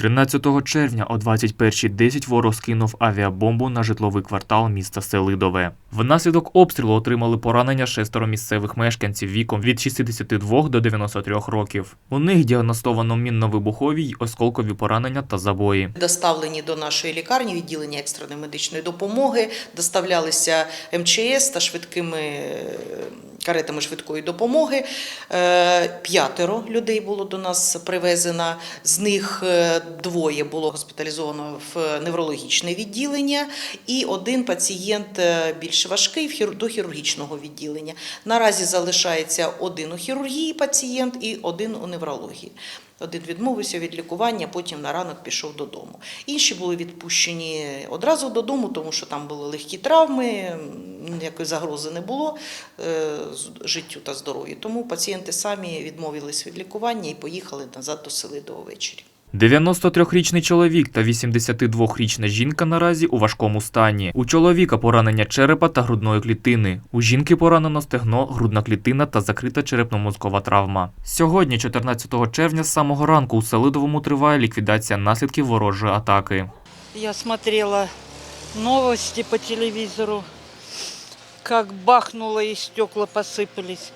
13 червня о 21.10 ворог скинув авіабомбу на житловий квартал міста Селидове. Внаслідок обстрілу отримали поранення шестеро місцевих мешканців віком від 62 до 93 років. У них діагностовано мінно-вибухові й осколкові поранення та забої. Доставлені до нашої лікарні відділення екстреної медичної допомоги, доставлялися МЧС та швидкими каретами швидкої допомоги. Е, П'ятеро людей було до нас привезено. З них е, двоє було госпіталізовано в неврологічне відділення, і один пацієнт е, більш важкий до хірургічного відділення. Наразі залишається один у хірургії пацієнт і один у неврології. Один відмовився від лікування, потім на ранок пішов додому. Інші були відпущені одразу додому, тому що там були легкі травми, ніякої загрози не було е, з- життю та здоров'ю. Тому пацієнти самі відмовились від лікування і поїхали назад до Селидового ввечері. 93-річний чоловік та 82-річна жінка наразі у важкому стані. У чоловіка поранення черепа та грудної клітини. У жінки поранено стегно, грудна клітина та закрита черепно-мозкова травма. Сьогодні, 14 червня, з самого ранку у Селидовому триває ліквідація наслідків ворожої атаки. Я смотрела новости по телевизору, как бахнуло и стекла посыпались.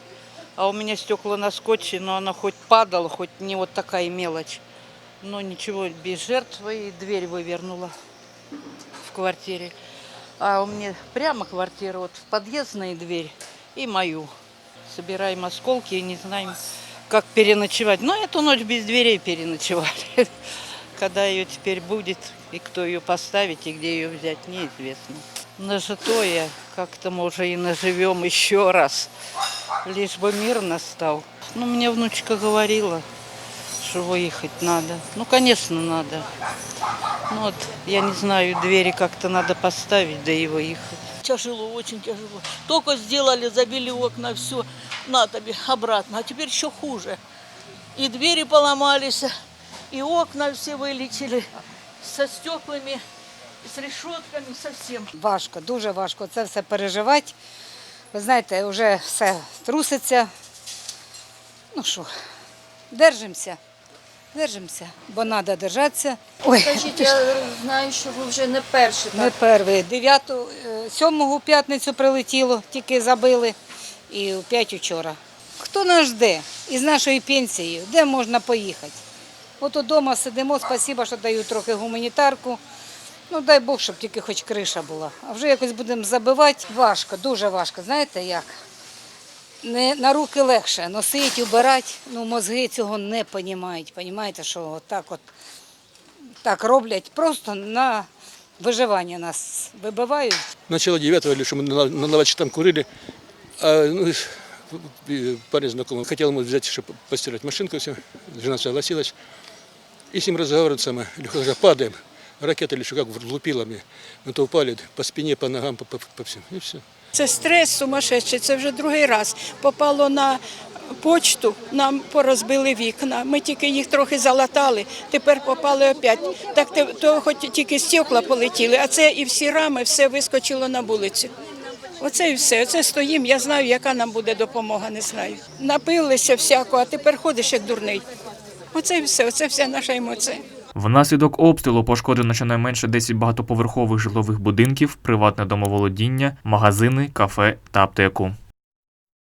А у меня стекла на скотче, но оно хоть падало, хоть не вот такая мелочь. Но ничего, без жертв и дверь вывернула в квартире. А у меня прямо квартира, вот в подъездная дверь и мою. Собираем осколки и не знаем, как переночевать. Но эту ночь без дверей переночевали. Когда ее теперь будет, и кто ее поставить, и где ее взять, неизвестно. Нажитое как-то, может, и наживем еще раз, лишь бы мир настал. Ну, мне внучка говорила, что выехать надо. Ну, конечно, надо. Ну, вот, я не знаю, двери как-то надо поставить, да и выехать. Тяжело, очень тяжело. Только сделали, забили окна, все, на тебе, обратно. А теперь еще хуже. И двери поломались, и окна все вылетели со стеклами, с решетками, совсем. Важко, дуже важко це все переживати. Ви знаєте, вже все труситься. Ну що, держимося, держимося, бо треба держатися. Ой, Скажіть, я знаю, що ви вже не перші так. перший. Дев'яту, е, сьомого п'ятницю прилетіло, тільки забили, і в п'ять вчора. Хто нас жде із нашою пенсією, де можна поїхати? От вдома сидимо, спасіба, що дають трохи гуманітарку. Ну, дай Бог, щоб тільки хоч криша була. А вже якось будемо забивати. Важко, дуже важко. Знаєте як? Не, на руки легше носити, убирати. Ну, мозги цього не розуміють. Понімаєте, що от так от так роблять, просто на виживання нас вибивають. Начало девятого, или что мы на, на лавочке там курили, а, ну, и парень знакомый хотел ему взять, чтобы постирать машинку, все, жена согласилась. И с ним разговаривают самое, легко падаем, ракета что как влупила мы то упали по спине, по ногам, по, по, по всем, и все. Це стрес сумасшедший, це вже другий раз. Попало на почту, нам порозбили вікна. Ми тільки їх трохи залатали, тепер попали опять. Так то хоч тільки стекла полетіли, а це і всі рами, все вискочило на вулицю. Оце і все. Оце стоїмо. Я знаю, яка нам буде допомога, не знаю. Напилися всякого, а тепер ходиш як дурний. Оце і все, оце вся наша емоція. Внаслідок обстрілу пошкоджено щонайменше 10 багатоповерхових житлових будинків, приватне домоволодіння, магазини, кафе та аптеку.